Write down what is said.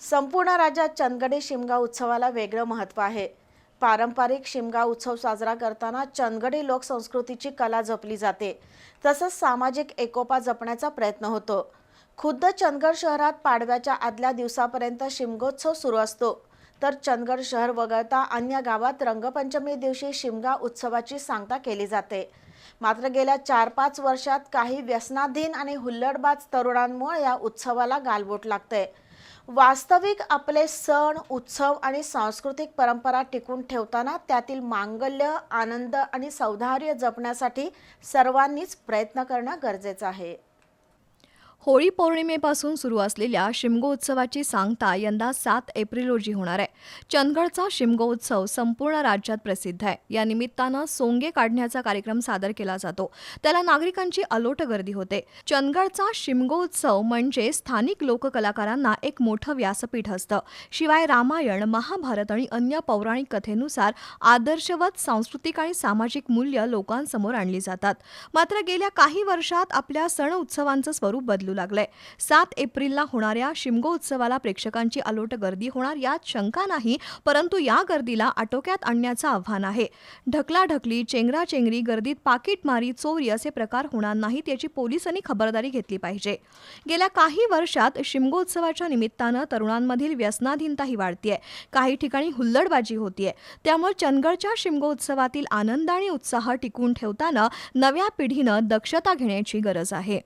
संपूर्ण राज्यात चंदगडी शिमगा उत्सवाला वेगळं महत्त्व आहे. पारंपरिक शिमगा उत्सव साजरा करताना चंदगडी लोकसंस्कृतीची कला जपली जाते. तसंच सामाजिक एकोपा जपण्याचा प्रयत्न होतो. खुद्द चंदगड शहरात पाडव्याच्या आदल्या दिवसापर्यंत शिमगोत्सव सुरू असतो. तर चंदगड शहर वगळता अन्य गावात रंगपंचमी दिवशी शिमगा उत्सवाची सांगता केली जाते. मात्र गेल्या चार पाच वर्षात काही व्यसनाधीन आणि हुल्लडबाज तरुणांमुळे या उत्सवाला गालबोट लागते वास्तविक आपले सण उत्सव आणि सांस्कृतिक परंपरा टिकून ठेवताना त्यातील मांगल्य आनंद आणि सौधार्य जपण्यासाठी सर्वांनीच प्रयत्न करणं गरजेचं आहे. होळी पौर्णिमेपासून सुरू असलेल्या शिमगोत्सवाची सांगता यंदा सात एप्रिल रोजी होणार आहे. चंदगडचा शिमगोत्सव संपूर्ण राज्यात प्रसिद्ध आहे. या निमित्तानं सोंगे काढण्याचा कार्यक्रम सादर केला जातो. त्याला नागरिकांची अलोट गर्दी होते. चंदगडचा शिमगोत्सव म्हणजे स्थानिक लोककलाकारांना एक मोठं व्यासपीठ असतं. शिवाय रामायण महाभारत आणि अन्य पौराणिक कथेनुसार आदर्शवत सांस्कृतिक आणि सामाजिक मूल्य लोकांसमोर आणली जातात. मात्र गेल्या काही वर्षात आपल्या सण उत्सवांचं स्वरूप बदल लागलंय. सात एप्रिलला होणाऱ्या शिमगो उत्सवाला प्रेक्षकांची अलोट गर्दी होणार यात शंका नाही परंतु या गर्दीला आटोक्यात आणण्याचं आव्हान आहे. ढकलाढकली चेंगराचेंगरी गर्दीत पाकिटमारी चोरी असे प्रकार होणार नाहीत याची पोलिसांनी खबरदारी घेतली पाहिजे. गेल्या काही वर्षात शिमगोत्सवाच्या निमित्तानं तरुणांमधील व्यसनाधीनताही वाढतीये. काही ठिकाणी हुल्लडबाजी होतीये. त्यामुळे चंदगडच्या शिमगोत्सवातील आनंद आणि उत्साह टिकून ठेवताना नव्या पिढीनं दक्षता घेण्याची गरज आहे.